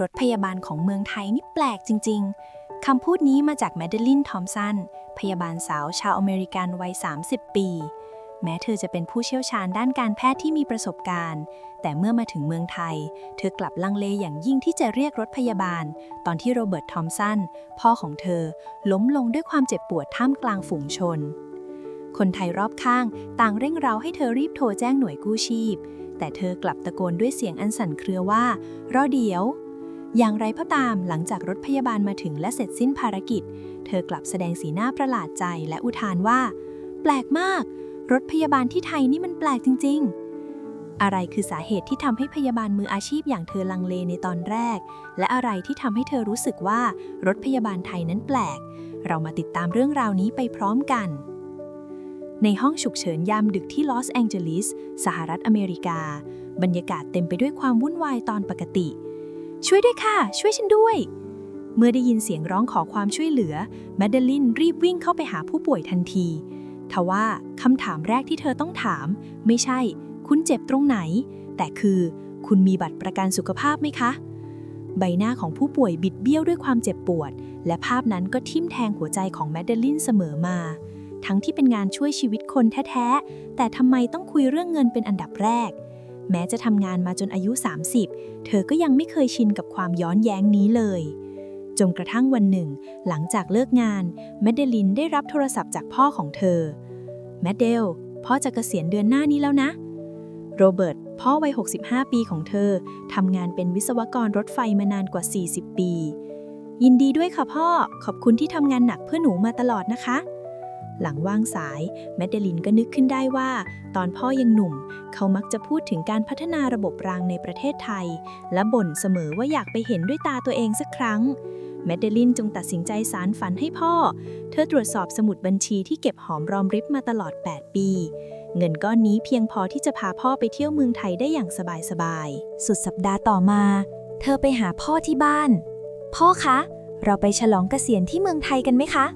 รถพยาบาลของเมืองไทยนี่แปลกจริง ๆ คำพูดนี้มาจากแมดเดลินทอมสัน พยาบาลสาวชาวอเมริกันวัย 30 ปี แม้เธอจะเป็นผู้เชี่ยวชาญด้านการแพทย์ที่มีประสบการณ์ แต่เมื่อมาถึงเมืองไทย เธอกลับลังเลอย่างยิ่งที่จะเรียกรถพยาบาล ตอนที่โรเบิร์ตทอมสัน พ่อของเธอ ล้มลงด้วยความเจ็บปวดท่ามกลางฝูงชน คนไทยรอบข้าง ต่างเร่งเร้าให้เธอรีบโทรแจ้งหน่วยกู้ชีพ แต่เธอกลับตะโกนด้วยเสียงอันสั่นเครือว่า รอเดี๋ยว อย่างไรก็ตามหลังจากรถพยาบาลมาถึงและเสร็จสิ้นภารกิจ เธอกลับแสดงสีหน้าประหลาดใจและอุทานว่า แปลกมาก รถพยาบาลที่ไทยนี่มันแปลกจริง ๆ อะไรคือสาเหตุที่ทำให้พยาบาลมืออาชีพอย่างเธอลังเลในตอนแรก และอะไรที่ทำให้เธอรู้สึกว่ารถพยาบาลไทยนั้นแปลก เรามาติดตามเรื่องราวนี้ไปพร้อมกันในห้องฉุกเฉินยามดึกที่ลอสแองเจลิส สหรัฐอเมริกา บรรยากาศเต็มไปด้วยความวุ่นวายตอนปกติ ช่วยด้วยค่ะ ช่วยฉันด้วย เมื่อได้ยินเสียงร้องขอความช่วยเหลือแมดเดลินรีบวิ่งเข้าไปหาผู้ป่วยทันที ทว่าคำถามแรกที่เธอต้องถาม ไม่ใช่ คุณเจ็บตรงไหน แต่คือคุณมีบัตรประกันสุขภาพไหมคะ ใบหน้าของผู้ป่วยบิดเบี้ยวด้วยความเจ็บปวด และภาพนั้นก็ทิ่มแทงหัวใจของแมดเดลินเสมอมา ทั้งที่เป็นงานช่วยชีวิตคนแท้ๆแต่ทำไมต้องคุยเรื่องเงินเป็นอันดับแรก แม้จะทำงานมาจนอายุ 30 เธอก็ยังไม่เคยชินกับความย้อนแย้งนี้เลย จนกระทั่งวันหนึ่ง หลังจากเลิกงานแมดเดลินได้รับโทรศัพท์จากพ่อของเธอแมดเดลพ่อจะเกษียณเดือนหน้านี้แล้วนะ โรเบิร์ตพ่อวัย 65 ปีของเธอทำงานเป็นวิศวกรรถไฟมานานกว่า 40 ปี ยินดีด้วยค่ะพ่อ ขอบคุณที่ทำงานหนักเพื่อหนูมาตลอดนะคะ หลังว่างสายแมดเดลินก็นึกขึ้นได้ว่า ตอนพ่อยังหนุ่ม เขามักจะพูดถึงการพัฒนาระบบรางในประเทศไทย และบ่นเสมอว่าอยากไปเห็นด้วยตาตัวเองสักครั้งแมดเดลินจึงตัดสินใจสารฝันให้พ่อ เธอตรวจสอบสมุดบัญชีที่เก็บหอมรอมริบมาตลอด 8 ปี เงินก้อนนี้เพียงพอที่จะพาพ่อไปเที่ยวเมืองไทยได้อย่างสบายๆ สุดสัปดาห์ต่อมา เธอไปหาพ่อที่บ้าน พ่อคะ เราไปฉลองเกษียณที่เมืองไทยกันไหมคะ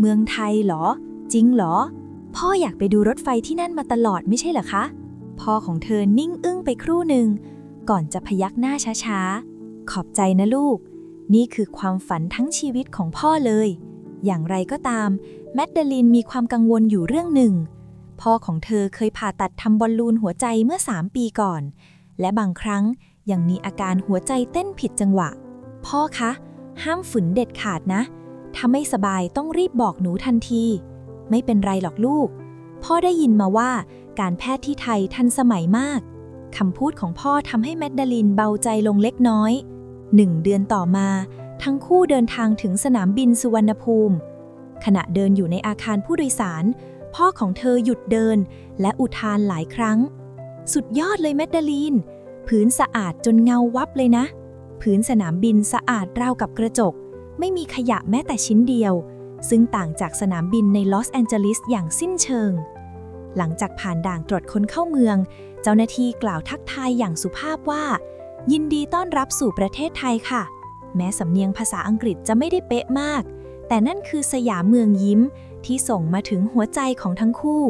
เมืองไทยเหรอ จริงเหรอ พ่ออยากไปดูรถไฟที่นั่นมาตลอดไม่ใช่เหรอคะ พ่อของเธอนิ่งอึ้งไปครู่หนึ่ง ก่อนจะพยักหน้าช้าๆ ขอบใจนะลูก นี่คือความฝันทั้งชีวิตของพ่อเลย อย่างไรก็ตาม แมดเดลินมีความกังวลอยู่เรื่องหนึ่ง พ่อของเธอเคยผ่าตัดทำบอลลูนหัวใจเมื่อ 3 ปีก่อน และบางครั้งยังมีอาการหัวใจเต้นผิดจังหวะ พ่อคะ ห้ามฝืนเด็ดขาดนะ ถ้าไม่สบายต้องรีบบอกหนูทันที ไม่เป็นไรหรอกลูก พ่อได้ยินมาว่าการแพทย์ที่ไทยทันสมัยมากคำพูดของพ่อทำให้แมดเดลินเบาใจลงเล็กน้อยหนึ่งเดือนต่อมา ทั้งคู่เดินทางถึงสนามบินสุวรรณภูมิ ขณะเดินอยู่ในอาคารผู้โดยสาร พ่อของเธอหยุดเดินและอุทานหลายครั้ง สุดยอดเลยแมดเดลีนพื้นสะอาดจนเงาวับเลยนะพื้นสนามบินสะอาดราวกับกระจก ไม่มีขยะแม้แต่ชิ้นเดียว ซึ่งต่างจากสนามบินในลอสแอนเจลิสอย่างสิ้นเชิง หลังจากผ่านด่านตรวจคนเข้าเมือง เจ้าหน้าที่กล่าวทักทายอย่างสุภาพว่า ยินดีต้อนรับสู่ประเทศไทยค่ะ แม้สำเนียงภาษาอังกฤษจะไม่ได้เป๊ะมาก แต่นั่นคือสยามเมืองยิ้มที่ส่งมาถึงหัวใจของทั้งคู่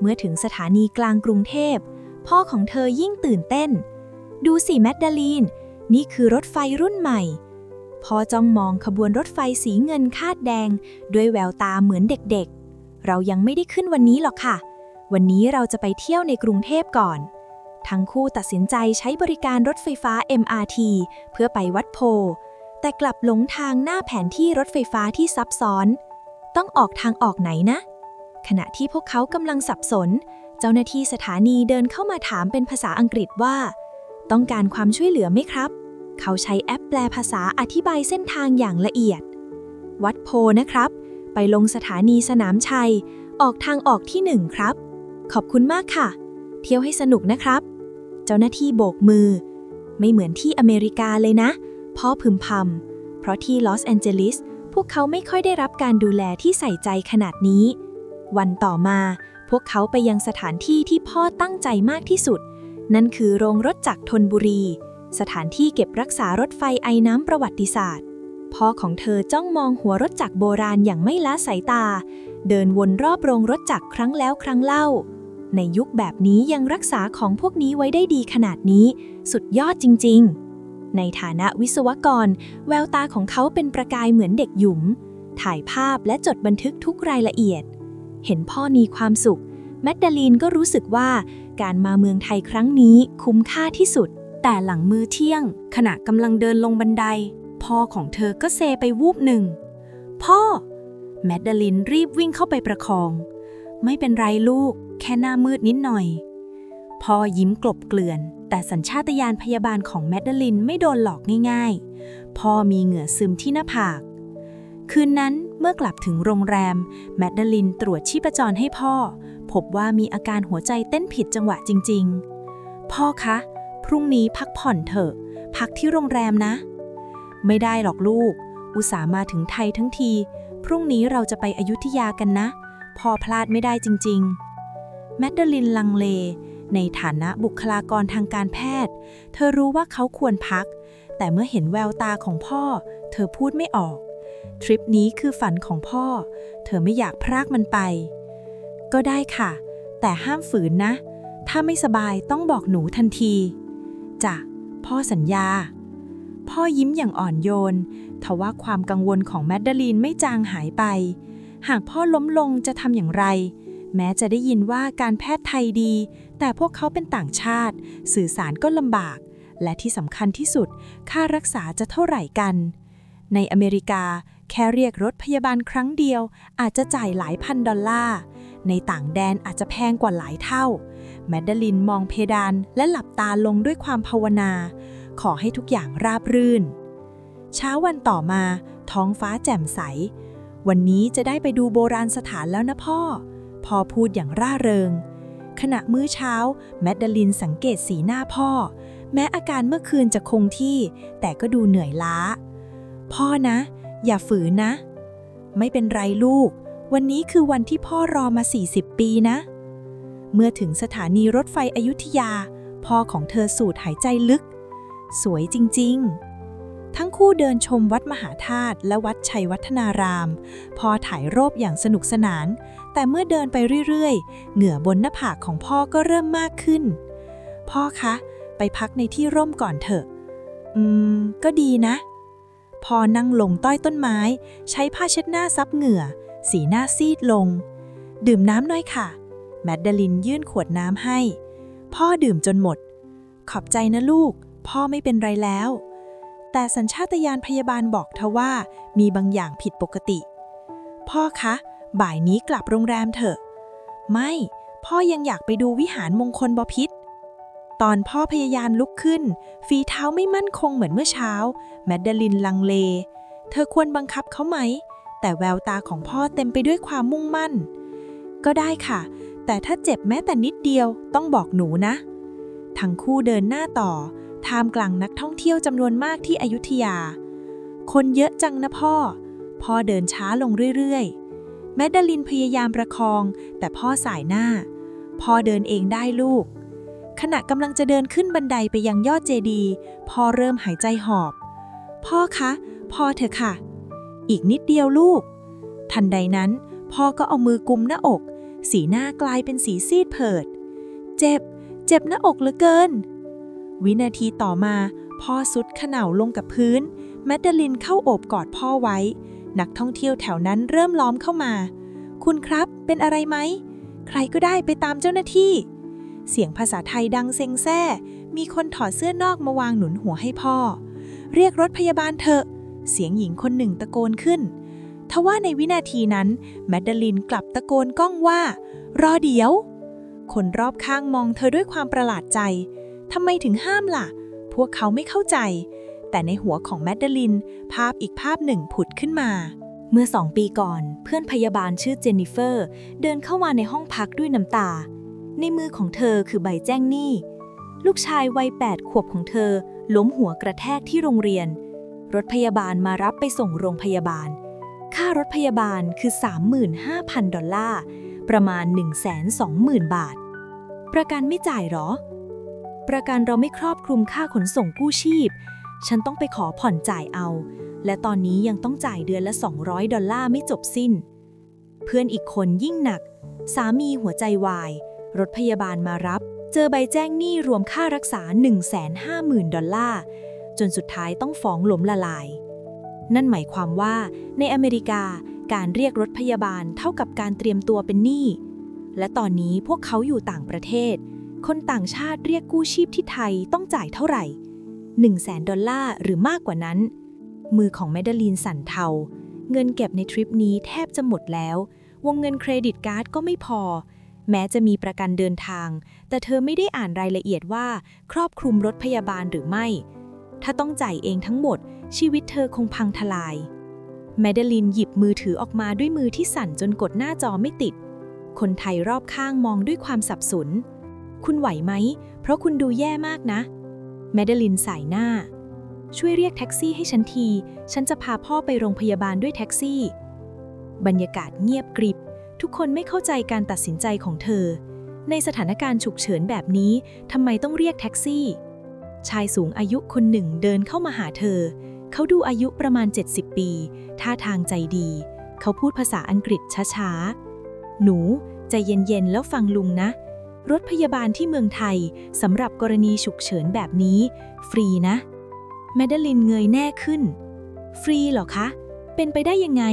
เมื่อถึงสถานีกลางกรุงเทพ พ่อของเธอยิ่งตื่นเต้น ดูสิแมดดาลีน นี่คือรถไฟรุ่นใหม่ พ่อจ้องมองขบวนรถไฟสีเงินคาดแดง ด้วยแววตาเหมือนเด็กๆ เรายังไม่ได้ขึ้นวันนี้หรอกค่ะ วันนี้เราจะไปเที่ยวในกรุงเทพก่อน ทั้งคู่ตัดสินใจใช้บริการรถไฟฟ้า MRT เพื่อไปวัดโพ แต่กลับหลงทางหน้าแผนที่รถไฟฟ้าที่ซับซ้อน ต้องออกทางออกไหนนะ ขณะที่พวกเขากำลังสับสน เจ้าหน้าที่สถานีเดินเข้ามาถามเป็นภาษาอังกฤษว่า ต้องการความช่วยเหลือไหมครับ เขาใช้แอปแปลภาษาอธิบายเส้นทางอย่างละเอียด วัดโพนะครับ ไปลงสถานีสนามชัย ออกทางออกที่หนึ่งครับ ขอบคุณมากค่ะ เที่ยวให้สนุกนะครับ เจ้าหน้าที่โบกมือ ไม่เหมือนที่อเมริกาเลยนะ พ่อพึมพำเพราะที่ลอสแอนเจลิสพวกเขาไม่ค่อยได้รับการดูแลที่ใส่ใจขนาดนี้ วันต่อมาพวกเขาไปยังสถานที่ที่พ่อตั้งใจมากที่สุด นั่นคือโรงรถจักรธนบุรี สถานที่เก็บรักษารถไฟไอน้ำประวัติศาสตร์ พ่อของเธอจ้องมองหัวรถจักรโบราณอย่างไม่ละสายตา เดินวนรอบโรงรถจักรครั้งแล้วครั้งเล่า ในยุคแบบนี้ยังรักษาของพวกนี้ไว้ได้ดีขนาดนี้ สุดยอดจริง ๆ ในฐานะวิศวกร แววตาของเขาเป็นประกายเหมือนเด็กหยุม ถ่ายภาพและจดบันทึกทุกรายละเอียด เห็นพ่อมีความสุข แมกดาลีนก็รู้สึกว่าการมาเมืองไทยครั้งนี้คุ้มค่าที่สุด แต่หลังมื้อเที่ยง ขณะกำลังเดินลงบันได พ่อของเธอก็เซไปวูบหนึ่ง พ่อ แมกดลินรีบวิ่งเข้าไปประคอง ไม่เป็นไรลูก แค่หน้ามืดนิดหน่อย พ่อยิ้มกลบเกลื่อน แต่สัญชาตญาณพยาบาลของแมดดลินไม่โดนหลอกง่ายๆ พ่อมีเหงื่อซึมที่หน้าผาก คืนนั้นเมื่อกลับถึงโรงแรม แมดดลินตรวจชีพจรให้พ่อ พบว่ามีอาการหัวใจเต้นผิดจังหวะจริง ๆ พ่อคะ รุ่งนี้พักผ่อนเถอะ พักที่โรงแรมนะ ไม่ได้หรอกลูก อุตส่าห์มาถึงไทยทั้งที พรุ่งนี้เราจะไปอยุธยากันนะพ่อพลาดไม่ได้จริง ๆ แมดดลินลังเล ในฐานะบุคลากรทางการแพทย์ เธอรู้ว่าเขาควรพัก แต่เมื่อเห็นแววตาของพ่อ เธอพูดไม่ออก ทริปนี้คือฝันของพ่อ เธอไม่อยากพรากมันไป ก็ได้ค่ะ แต่ห้ามฝืนนะถ้าไม่สบายต้องบอกหนูทันที จ้ะ พ่อสัญญา พ่อยิ้มอย่างอ่อนโยน ทว่าความกังวลของแมดดลีนไม่จางหายไป หากพ่อล้มลงจะทำอย่างไร แม้จะได้ยินว่าการแพทย์ไทยดี แต่พวกเขาเป็นต่างชาติ สื่อสารก็ลำบาก และที่สำคัญที่สุด ค่ารักษาจะเท่าไหร่กัน ในอเมริกาแค่เรียกรถพยาบาลครั้งเดียว อาจจะจ่ายหลายพันดอลลาร์ ในต่างแดนอาจจะแพงกว่าหลายเท่า แมดดลินมองเพดานและหลับตาลงด้วยความภาวนา ขอให้ทุกอย่างราบรื่น เช้าวันต่อมา ท้องฟ้าแจ่มใส วันนี้จะได้ไปดูโบราณสถานแล้วนะพ่อ พ่อพูดอย่างร่าเริง ขณะมื้อเช้า แมดดลินสังเกตสีหน้าพ่อ แม้อาการเมื่อคืนจะคงที่ แต่ก็ดูเหนื่อยล้า พ่อนะ อย่าฝืนนะ ไม่เป็นไรลูก วันนี้คือวันที่พ่อรอมา 40 ปีนะ เมื่อถึงสถานีรถไฟอยุธยา พ่อของเธอสูดหายใจลึก สวยจริงๆ ทั้งคู่เดินชมวัดมหาธาตุและวัดชัยวัฒนาราม พ่อถ่ายรูปอย่างสนุกสนาน แต่เมื่อเดินไปเรื่อยๆ เหงื่อบนหน้าผากของพ่อก็เริ่มมากขึ้น พ่อคะ ไปพักในที่ร่มก่อนเถอะ อืม ก็ดีนะพอนั่งลงต้อยต้นไม้ ใช้ผ้าเช็ดหน้าซับเหงื่อ สีหน้าซีดลง ดื่มน้ำหน่อยค่ะ แมดดลินยื่นขวดน้ำให้ พ่อดื่มจนหมด ขอบใจนะลูก พ่อไม่เป็นไรแล้ว แต่สัญชาตญาณพยาบาลบอกเธอว่ามีบางอย่างผิดปกติ พ่อคะ บ่ายนี้กลับโรงแรมเถอะ ไม่ พ่อยังอยากไปดูวิหารมงคลบพิษตอนพ่อพยายามลุกขึ้น ฝีเท้าไม่มั่นคงเหมือนเมื่อเช้า แมดดลินลังเล เธอควรบังคับเขาไหม แต่แววตาของพ่อเต็มไปด้วยความมุ่งมั่น ก็ได้ค่ะ แต่ถ้าเจ็บแม้แต่นิดเดียวต้องบอกหนูนะ ทั้งคู่เดินหน้าต่อ ท่ามกลางนักท่องเที่ยวจำนวนมากที่อยุธยา คนเยอะจังนะพ่อ พ่อเดินช้าลงเรื่อยๆ แมดดลินพยายามประคอง แต่พ่อสายหน้า พ่อเดินเองได้ลูก ขณะกำลังจะเดินขึ้นบันไดไปยังยอดเจดีย์พ่อเริ่มหายใจหอบ พ่อคะ พ่อเถอะค่ะ อีกนิดเดียวลูก ทันใดนั้น พ่อก็เอามือกุมหน้าอก สีหน้ากลายเป็นสีซีดเผิด เจ็บ เจ็บหน้าอกเหลือเกิน วินาทีต่อมา พ่อสุดเขน่าลงกับพื้น แมดดลินเข้าโอบกอดพ่อไว้ นักท่องเที่ยวแถวนั้นเริ่มล้อมเข้ามา คุณครับ เป็นอะไรไหม ใครก็ได้ไปตามเจ้าหน้าที่ เสียงภาษาไทยดังเซ็งแซ่ มีคนถอดเสื้อนอกมาวางหนุนหัวให้พ่อ เรียกรถพยาบาลเถอะ เสียงหญิงคนหนึ่งตะโกนขึ้น ทว่าในวินาทีนั้น แมดดลินกลับตะโกนก้องว่า รอเดี๋ยว คนรอบข้างมองเธอด้วยความประหลาดใจทำไมถึงห้ามล่ะ พวกเขาไม่เข้าใจ แต่ในหัวของแมดดลิน ภาพอีกภาพหนึ่งผุดขึ้นมา เมื่อสองปีก่อน เพื่อนพยาบาลชื่อเจนนิเฟอร์ เดินเข้ามาในห้องพักด้วยน้ำตา ในมือของเธอคือใบแจ้งหนี้ลูกชายวัย8ขวบของเธอล้มหัวกระแทกที่โรงเรียน รถพยาบาลมารับไปส่งโรงพยาบาล ค่ารถพยาบาลคือ 35,000 ดอลลาร์ ประมาณ 120,000 บาท ประกันไม่จ่ายหรอ ประกันเราไม่ครอบคลุมค่าขนส่งกู้ชีพ ฉันต้องไปขอผ่อนจ่ายเอา และตอนนี้ยังต้องจ่ายเดือนละ 200 ดอลลาร์ไม่จบสิ้น เพื่อนอีกคนยิ่งหนัก สามีหัวใจวาย รถพยาบาลมารับ เจอใบแจ้งหนี้รวมค่ารักษา 150,000 ดอลลาร์จจนสุดท้ายต้องฟ้องล้มละลาย นั่นหมายความว่า ในอเมริกาการเรียกรถพยาบาลเท่ากับการเตรียมตัวเป็นหนี้ และตอนนี้พวกเขาอยู่ต่างประเทศ คนต่างชาติเรียกกู้ชีพที่ไทยต้องจ่ายเท่าไหร่ 1 0 0 0 0แสนดอลลาร์หรือมากกว่านั้น มือของแมดาลีนสั่นเทา เงินเก็บในทริปนี้แทบจะหมดแล้ว วงเงินเครดิตการ์ดก็ไม่พอ แม้จะมีประกันเดินทาง แต่เธอไม่ได้อ่านรายละเอียดว่า ครอบคลุมรถพยาบาลหรือไม่ ถ้าต้องจ่ายเองทั้งหมด ชีวิตเธอคงพังทลาย แมเดลินหยิบมือถือออกมาด้วยมือที่สั่นจนกดหน้าจอไม่ติด คนไทยรอบข้างมองด้วยความสับสน คุณไหวไหม เพราะคุณดูแย่มากนะ แมเดลินสายหน้า ช่วยเรียกแท็กซี่ให้ฉันที ฉันจะพาพ่อไปโรงพยาบาลด้วยแท็กซี่ บรรยากาศเงียบกริบ ทุกคนไม่เข้าใจการตัดสินใจของเธอ ในสถานการณ์ฉุกเฉินแบบนี้ทำไมต้องเรียกแท็กซี่ ชายสูงอายุคนหนึ่งเดินเข้ามาหาเธอ เขาดูอายุประมาณ 70 ปี ท่าทางใจดี เขาพูดภาษาอังกฤษช้าๆ หนูใจเย็นๆ แล้วฟังลุงนะ รถพยาบาลที่เมืองไทยสำหรับกรณีฉุกเฉินแบบนี้ ฟรีนะ แมดลินเงยแน่ขึ้น ฟรีเหรอคะ เป็นไปได้ยังไง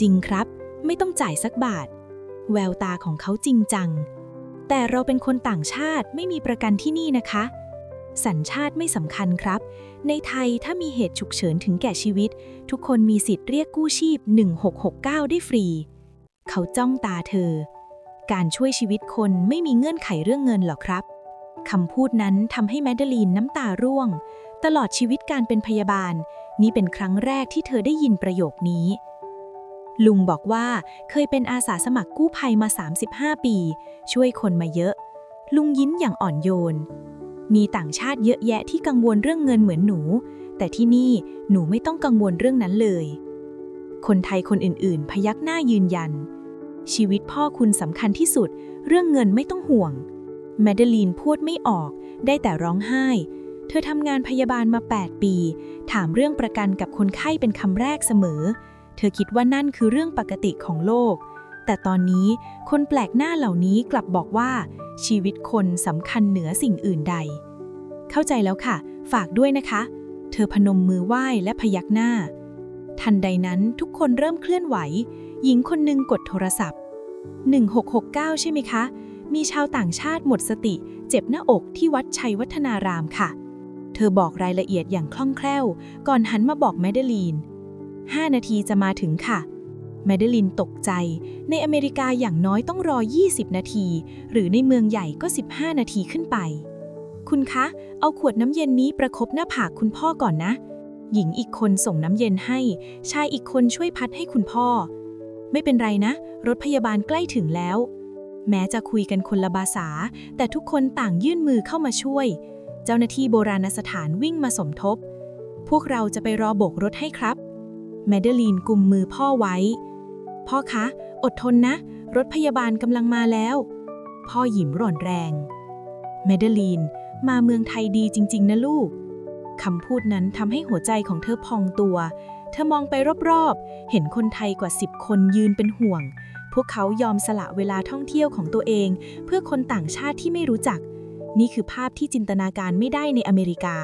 จริงครับ ไม่ต้องจ่ายสักบาท แววตาของเขาจริงจัง แต่เราเป็นคนต่างชาติไม่มีประกันที่นี่นะคะ สัญชาติไม่สำคัญครับ ในไทยถ้ามีเหตุฉุกเฉินถึงแก่ชีวิต ทุกคนมีสิทธิ์เรียกกู้ชีพ 1669 ได้ฟรี เขาจ้องตาเธอ การช่วยชีวิตคนไม่มีเงื่อนไขเรื่องเงินหรอกครับคำพูดนั้นทำให้แมดเดลีนน้ำตาร่วง ตลอดชีวิตการเป็นพยาบาล นี่เป็นครั้งแรกที่เธอได้ยินประโยคนี้ ลุงบอกว่าเคยเป็นอาสาสมัครกู้ภัยมา 35 ปี ช่วยคนมาเยอะ ลุงยิ้มอย่างอ่อนโยน มีต่างชาติเยอะแยะที่กังวลเรื่องเงินเหมือนหนู แต่ที่นี่หนูไม่ต้องกังวลเรื่องนั้นเลย คนไทยคนอื่นๆ พยักหน้ายืนยัน ชีวิตพ่อคุณสำคัญที่สุด เรื่องเงินไม่ต้องห่วง แมดเดลีนพูดไม่ออก ได้แต่ร้องไห้ เธอทำงานพยาบาลมา 8 ปี ถามเรื่องประกันกับคนไข้เป็นคำแรกเสมอ เธอคิดว่านั่นคือเรื่องปกติของโลก แต่ตอนนี้คนแปลกหน้าเหล่านี้กลับบอกว่า ชีวิตคนสำคัญเหนือสิ่งอื่นใด เข้าใจแล้วค่ะ ฝากด้วยนะคะ เธอพนมมือไหว้และพยักหน้า ทันใดนั้นทุกคนเริ่มเคลื่อนไหว หญิงคนหนึ่งกดโทรศัพท์ 1669 ใช่ไหมคะ มีชาวต่างชาติหมดสติ เจ็บหน้าอกที่วัดชัยวัฒนารามค่ะ เธอบอกรายละเอียดอย่างคล่องแคล่ว ก่อนหันมาบอกแมดเดลีน 5 นาทีจะมาถึงค่ะ แมเดลินตกใจ ในอเมริกาอย่างน้อยต้องรอ 20 นาที หรือในเมืองใหญ่ก็ 15 นาทีขึ้นไป คุณคะ เอาขวดน้ำเย็นนี้ประคบหน้าผากคุณพ่อก่อนนะ หญิงอีกคนส่งน้ำเย็นให้ ชายอีกคนช่วยพัดให้คุณพ่อ ไม่เป็นไรนะ รถพยาบาลใกล้ถึงแล้ว แม้จะคุยกันคนละภาษา แต่ทุกคนต่างยื่นมือเข้ามาช่วย เจ้าหน้าที่โบราณสถานวิ่งมาสมทบ พวกเราจะไปรอโบกรถให้ครับ แมเดลีนกุมมือพ่อไว้ พ่อคะ อดทนนะ รถพยาบาลกำลังมาแล้ว พ่อหยิมร่อนแรง แมเดลีน มาเมืองไทยดีจริง ๆ นะลูก คำพูดนั้นทำให้หัวใจของเธอพองตัว เธอมองไปรอบๆ เห็นคนไทยกว่า10คนยืนเป็นห่วง พวกเขายอมสละเวลาท่องเที่ยวของตัวเอง เพื่อคนต่างชาติที่ไม่รู้จัก นี่คือภาพที่จินตนาการไม่ได้ในอเมริกา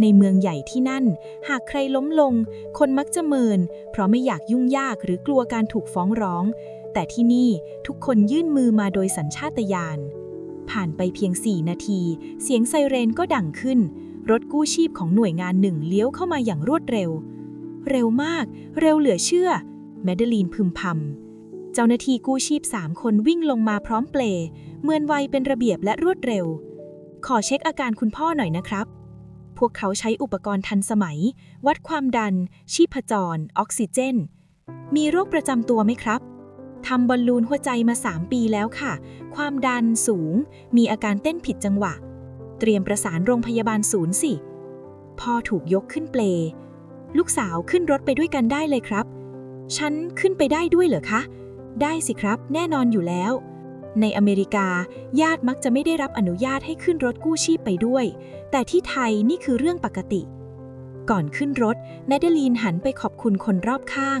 ในเมืองใหญ่ที่นั่น หากใครล้มลง คนมักจะเมิน เพราะไม่อยากยุ่งยากหรือกลัวการถูกฟ้องร้อง แต่ที่นี่ทุกคนยื่นมือมาโดยสัญชาตญาณ ผ่านไปเพียง4นาที เสียงไซเรนก็ดังขึ้น รถกู้ชีพของหน่วยงานหนึ่งเลี้ยวเข้ามาอย่างรวดเร็ว เร็วมาก เร็วเหลือเชื่อ แมดเดลีนพึมพำเจ้าหน้าที่กู้ชีพสามคนวิ่งลงมาพร้อมเปลเหมือนไวเป็นระเบียบและรวดเร็ว ขอเช็คอาการคุณพ่อหน่อยนะครับ พวกเขาใช้อุปกรณ์ทันสมัย วัดความดัน ชีพจร ออกซิเจน มีโรคประจำตัวไหมครับทำบอลลูนหัวใจมา 3 ปีแล้วค่ะ ความดันสูง มีอาการเต้นผิดจังหวะ เตรียมประสานโรงพยาบาลศูนย์สิพ่อถูกยกขึ้นเปล ลูกสาวขึ้นรถไปด้วยกันได้เลยครับ ฉันขึ้นไปได้ด้วยเหรอคะ ได้สิครับ แน่นอนอยู่แล้ว ในอเมริกา ญาติมักจะไม่ได้รับอนุญาตให้ขึ้นรถกู้ชีพไปด้วย แต่ที่ไทยนี่คือเรื่องปกติ ก่อนขึ้นรถแนดเดลีนหันไปขอบคุณคนรอบข้าง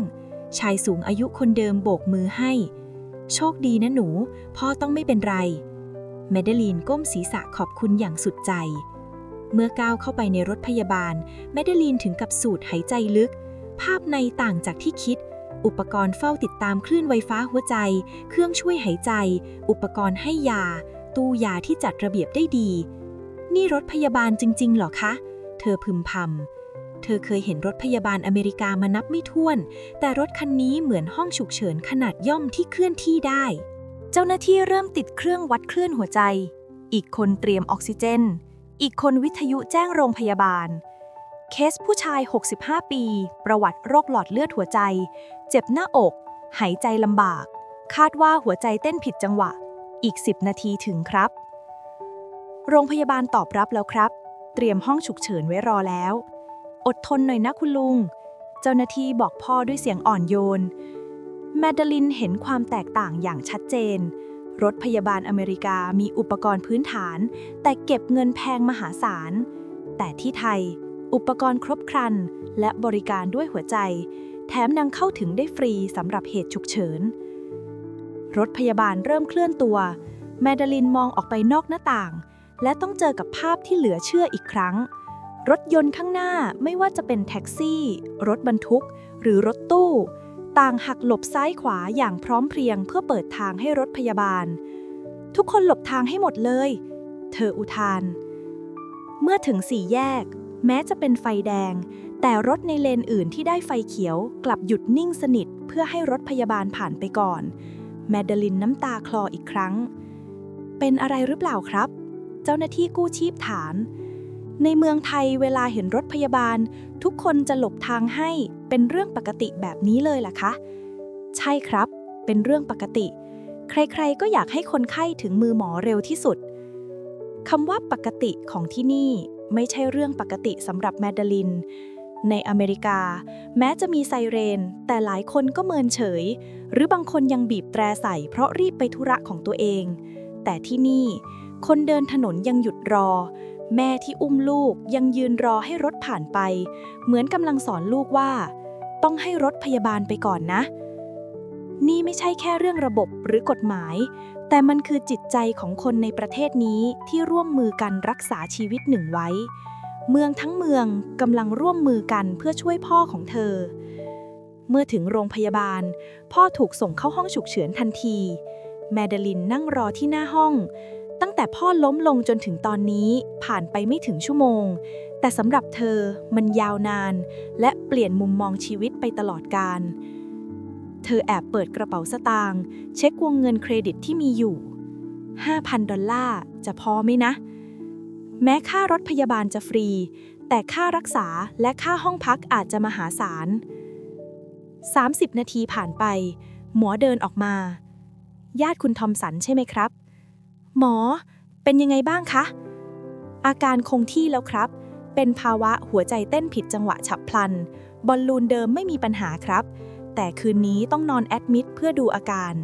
ชายสูงอายุคนเดิมโบกมือให้ โชคดีนะหนู พ่อต้องไม่เป็นไรแมดเดลีนก้มศีรษะขอบคุณอย่างสุดใจ เมื่อก้าวเข้าไปในรถพยาบาลแมดเดลีนถึงกับสูดหายใจลึก ภาพในต่างจากที่คิด อุปกรณ์เฝ้าติดตามคลื่นไฟฟ้าหัวใจ เครื่องช่วยหายใจ อุปกรณ์ให้ยา ตู้ยาที่จัดระเบียบได้ดี นี่รถพยาบาลจริง ๆ หรอคะ เธอพึมพำ เธอเคยเห็นรถพยาบาลอเมริกามานับไม่ถ้วน แต่รถคันนี้เหมือนห้องฉุกเฉินขนาดย่อมที่เคลื่อนที่ได้ เจ้าหน้าที่เริ่มติดเครื่องวัดคลื่นหัวใจ อีกคนเตรียมออกซิเจน อีกคนวิทยุแจ้งโรงพยาบาลเคสผู้ชาย 65 ปี ประวัติโรคหลอดเลือดหัวใจ เจ็บหน้าอก หายใจลำบาก คาดว่าหัวใจเต้นผิดจังหวะ อีก 10 นาทีถึงครับ โรงพยาบาลตอบรับแล้วครับ เตรียมห้องฉุกเฉินไว้รอแล้ว อดทนหน่อยนะคุณลุง เจ้าหน้าที่บอกพ่อด้วยเสียงอ่อนโยน แมดลินเห็นความแตกต่างอย่างชัดเจน รถพยาบาลอเมริกามีอุปกรณ์พื้นฐาน แต่เก็บเงินแพงมหาศาล แต่ที่ไทยอุปกรณ์ครบครัน และบริการด้วยหัวใจ แถมยังเข้าถึงได้ฟรีสำหรับเหตุฉุกเฉิน รถพยาบาลเริ่มเคลื่อนตัว แมดเดลินมองออกไปนอกหน้าต่าง และต้องเจอกับภาพที่เหลือเชื่ออีกครั้ง รถยนต์ข้างหน้าไม่ว่าจะเป็นแท็กซี่ รถบรรทุก หรือรถตู้ ต่างหักหลบซ้ายขวาอย่างพร้อมเพรียงเพื่อเปิดทางให้รถพยาบาล ทุกคนหลบทางให้หมดเลย เธออุทาน เมื่อถึงสี่แยก แม้จะเป็นไฟแดง แต่รถในเลนอื่นที่ได้ไฟเขียวกลับหยุดนิ่งสนิทเพื่อให้รถพยาบาลผ่านไปก่อน แมดเดลินน้ำตาคลออีกครั้ง เป็นอะไรหรือเปล่าครับ เจ้าหน้าที่กู้ชีพถามในเมืองไทยเวลาเห็นรถพยาบาล ทุกคนจะหลบทางให้เป็นเรื่องปกติแบบนี้เลยล่ะคะ ใช่ครับ เป็นเรื่องปกติ ใครๆ ก็อยากให้คนไข้ถึงมือหมอเร็วที่สุดคำว่าปกติของที่นี่ไม่ใช่เรื่องปกติสำหรับแมดเดลิน ในอเมริกา แม้จะมีไซเรน แต่หลายคนก็เมินเฉย หรือบางคนยังบีบแตรใส่เพราะรีบไปธุระของตัวเอง แต่ที่นี่ คนเดินถนนยังหยุดรอ แม่ที่อุ้มลูกยังยืนรอให้รถผ่านไป เหมือนกำลังสอนลูกว่า ต้องให้รถพยาบาลไปก่อนนะ นี่ไม่ใช่แค่เรื่องระบบหรือกฎหมาย แต่มันคือจิตใจของคนในประเทศนี้ที่ร่วมมือกันรักษาชีวิตหนึ่งไว้ เมืองทั้งเมืองกำลังร่วมมือกันเพื่อช่วยพ่อของเธอ เมื่อถึงโรงพยาบาล พ่อถูกส่งเข้าห้องฉุกเฉินทันที แมดเดลินนั่งรอที่หน้าห้อง ตั้งแต่พ่อล้มลงจนถึงตอนนี้ผ่านไปไม่ถึงชั่วโมง แต่สำหรับเธอมันยาวนาน และเปลี่ยนมุมมองชีวิตไปตลอดกาลเธอแอบเปิดกระเป๋าสตางค์เช็ควงเงินเครดิตที่มีอยู่ 5,000 ดอลลาร์จะพอไหมนะ แม้ค่ารถพยาบาลจะฟรี แต่ค่ารักษาและค่าห้องพักอาจจะมหาศาล 30 นาทีผ่านไป หมอเดินออกมา ญาติคุณทอมสันใช่ไหมครับ หมอ เป็นยังไงบ้างคะ อาการคงที่แล้วครับ เป็นภาวะหัวใจเต้นผิดจังหวะฉับพลัน บอลลูนเดิมไม่มีปัญหาครับ แต่คืนนี้ต้องนอนแอดมิดเพื่อดูอาการ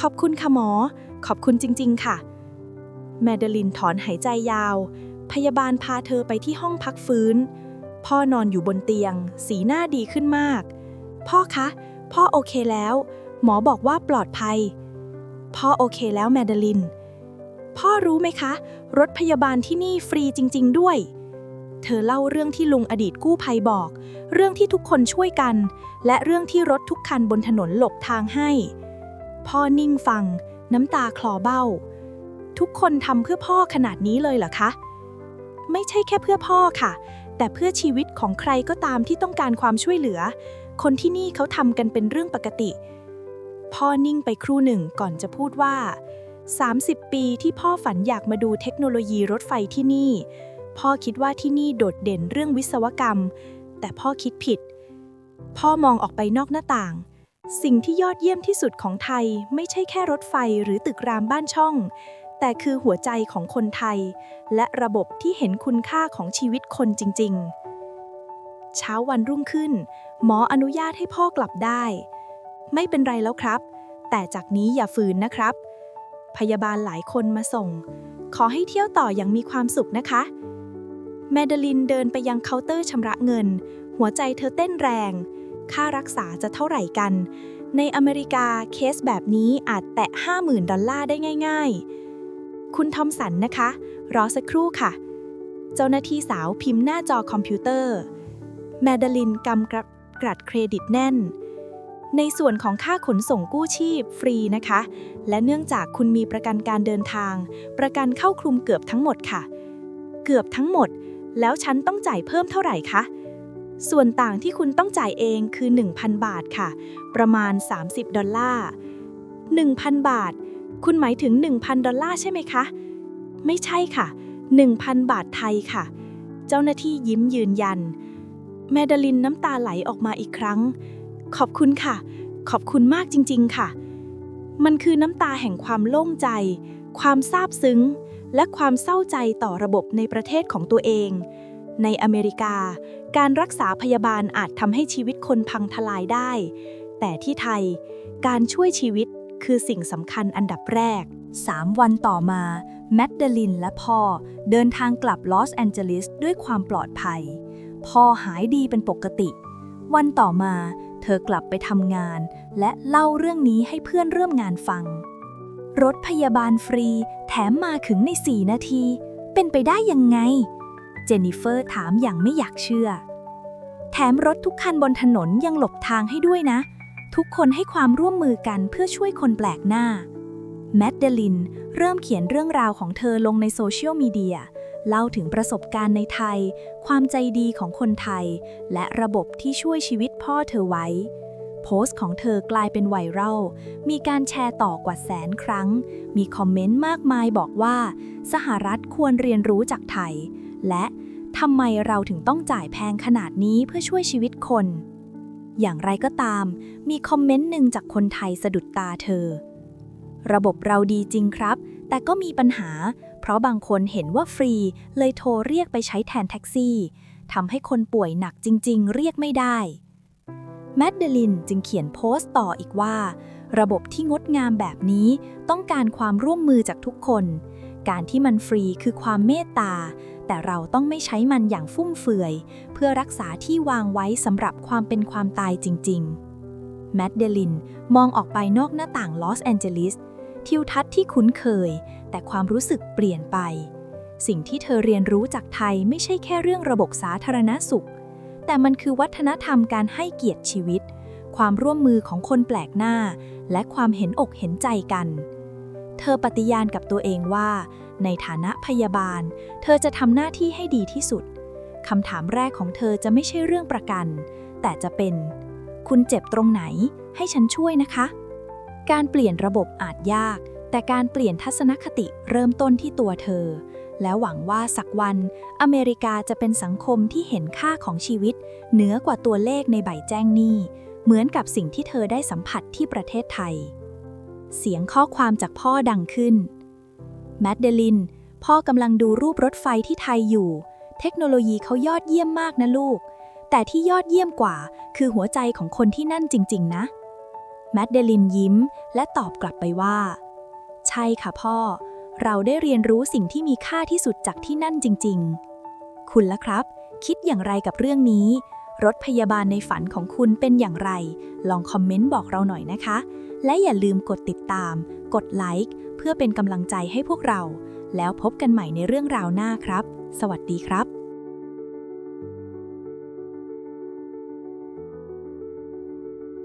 ขอบคุณค่ะหมอ ขอบคุณจริง ๆ ค่ะ แมดเดลินถอนหายใจยาว พยาบาลพาเธอไปที่ห้องพักฟื้น พ่อนอนอยู่บนเตียง สีหน้าดีขึ้นมาก พ่อคะ พ่อโอเคแล้ว หมอบอกว่าปลอดภัย พ่อโอเคแล้วแมดเดลิน พ่อรู้ไหมคะ รถพยาบาลที่นี่ฟรีจริง ๆ ด้วย เธอเล่าเรื่องที่ลุงอดีตกู้ภัยบอก เรื่องที่ทุกคนช่วยกัน และเรื่องที่รถทุกคันบนถนนหลบทางให้ พ่อนิ่งฟัง น้ำตาคลอเบ้า ทุกคนทำเพื่อพ่อขนาดนี้เลยเหรอคะ ไม่ใช่แค่เพื่อพ่อค่ะ แต่เพื่อชีวิตของใครก็ตามที่ต้องการความช่วยเหลือ คนที่นี่เขาทำกันเป็นเรื่องปกติ พ่อนิ่งไปครู่หนึ่งก่อนจะพูดว่า 30 ปีที่พ่อฝันอยากมาดูเทคโนโลยีรถไฟที่นี่ พ่อคิดว่าที่นี่โดดเด่นเรื่องวิศวกรรม แต่พ่อคิดผิด พ่อมองออกไปนอกหน้าต่างสิ่งที่ยอดเยี่ยมที่สุดของไทยไม่ใช่แค่รถไฟหรือตึกรามบ้านช่อง แต่คือหัวใจของคนไทย และระบบที่เห็นคุณค่าของชีวิตคนจริง ๆ เช้าวันรุ่งขึ้น หมออนุญาตให้พ่อกลับได้ ไม่เป็นไรแล้วครับ แต่จากนี้อย่าฝืนนะครับ พยาบาลหลายคนมาส่ง ขอให้เที่ยวต่ออย่างมีความสุขนะคะ แมเดลินเดินไปยังเคาน์เตอร์ชำระเงิน หัวใจเธอเต้นแรง ค่ารักษาจะเท่าไหร่กันในอเมริกาเคสแบบนี้อาจแตะ 50,000 ดอลลาร์ได้ง่าย ๆ คุณทอมสันนะคะ รอสักครู่ค่ะ เจ้าหน้าที่สาวพิมพ์หน้าจอคอมพิวเตอร์ แมดลินกำกระกรัดเครดิตแน่น ในส่วนของค่าขนส่งกู้ชีพฟรีนะคะ และเนื่องจากคุณมีประกันการเดินทาง ประกันเข้าคลุมเกือบทั้งหมดค่ะ เกือบทั้งหมด แล้วฉันต้องจ่ายเพิ่มเท่าไหร่คะส่วนต่างที่คุณต้องจ่ายเองคือ 1,000 บาทค่ะ ประมาณ 30 ดอลลาร์ 1,000 บาท คุณหมายถึง 1,000 ดอลลาร์ใช่ไหมคะ ไม่ใช่ค่ะ 1,000 บาทไทยค่ะ เจ้าหน้าที่ยิ้มยืนยัน แมดลินน้ำตาไหลออกมาอีกครั้ง ขอบคุณค่ะ ขอบคุณมากจริง ๆ ค่ะ มันคือน้ำตาแห่งความโล่งใจ ความซาบซึ้ง และความเศร้าใจต่อระบบในประเทศของตัวเอง ในอเมริกา การรักษาพยาบาลอาจทำให้ชีวิตคนพังทลายได้ แต่ที่ไทย การช่วยชีวิต คือสิ่งสำคัญอันดับแรก 3 วันต่อมา แมดเดลินและพ่อเดินทางกลับลอสแอนเจลิสด้วยความปลอดภัย พ่อหายดีเป็นปกติ วันต่อมา เธอกลับไปทำงาน และเล่าเรื่องนี้ให้เพื่อนเริ่มงานฟัง รถพยาบาลฟรี แถมมาถึงใน 4 นาที เป็นไปได้ยังไง เจนนิเฟอร์ถามอย่างไม่อยากเชื่อ แถมรถทุกคันบนถนนยังหลบทางให้ด้วยนะ ทุกคนให้ความร่วมมือกันเพื่อช่วยคนแปลกหน้า แมดเดลินเริ่มเขียนเรื่องราวของเธอลงในโซเชียลมีเดียเล่าถึงประสบการณ์ในไทย ความใจดีของคนไทย และระบบที่ช่วยชีวิตพ่อเธอไว้ โพสต์ของเธอกลายเป็นไวรัล มีการแชร์ต่อกว่าแสนครั้ง มีคอมเมนต์มากมายบอกว่า สหรัฐควรเรียนรู้จากไทย และทำไมเราถึงต้องจ่ายแพงขนาดนี้เพื่อช่วยชีวิตคน อย่างไรก็ตาม มีคอมเมนต์หนึ่งจากคนไทยสะดุดตาเธอ ระบบเราดีจริงครับ แต่ก็มีปัญหา เพราะบางคนเห็นว่าฟรี เลยโทรเรียกไปใช้แทนแท็กซี่ทำให้คนป่วยหนักจริง ๆ เรียกไม่ได้ แมดเดลินจึงเขียนโพสต์ต่ออีกว่า ระบบที่งดงามแบบนี้ต้องการความร่วมมือจากทุกคน การที่มันฟรีคือความเมตตา แต่เราต้องไม่ใช้มันอย่างฟุ่มเฟือย เพื่อรักษาที่วางไว้สำหรับความเป็นความตายจริง ๆ แมดเดลินมองออกไปนอกหน้าต่างลอสแอนเจลิสทิวทัศน์ที่คุ้นเคย แต่ความรู้สึกเปลี่ยนไป สิ่งที่เธอเรียนรู้จากไทยไม่ใช่แค่เรื่องระบบสาธารณสุข แต่มันคือวัฒนธรรมการให้เกียรติชีวิต ความร่วมมือของคนแปลกหน้า และความเห็นอกเห็นใจกัน เธอปฏิญาณกับตัวเองว่า ในฐานะพยาบาล เธอจะทำหน้าที่ให้ดีที่สุด คำถามแรกของเธอจะไม่ใช่เรื่องประกัน แต่จะเป็น คุณเจ็บตรงไหน ให้ฉันช่วยนะคะ การเปลี่ยนระบบอาจยาก แต่การเปลี่ยนทัศนคติเริ่มต้นที่ตัวเธอ และหวังว่าสักวัน อเมริกาจะเป็นสังคมที่เห็นค่าของชีวิต เหนือกว่าตัวเลขในใบแจ้งหนี้ เหมือนกับสิ่งที่เธอได้สัมผัสที่ประเทศไทย เสียงข้อความจากพ่อดังขึ้น แมดเดลิน พ่อกำลังดูรูปรถไฟที่ไทยอยู่ เทคโนโลยีเขายอดเยี่ยมมากนะลูก แต่ที่ยอดเยี่ยมกว่า คือหัวใจของคนที่นั่นจริง ๆ นะ แมดเดลินยิ้ม และตอบกลับไปว่า ใช่ค่ะพ่อ เราได้เรียนรู้สิ่งที่มีค่าที่สุดจากที่นั่นจริง ๆ คุณละครับ คิดอย่างไรกับเรื่องนี้ รถพยาบาลในฝันของคุณเป็นอย่างไร ลองคอมเมนต์บอกเราหน่อยนะคะ และอย่าลืมกดติดตาม กดไลค์ เพื่อเป็นกำลังใจให้พวกเรา แล้วพบกันใหม่ในเรื่องราวหน้าครับ สวัสดีครับ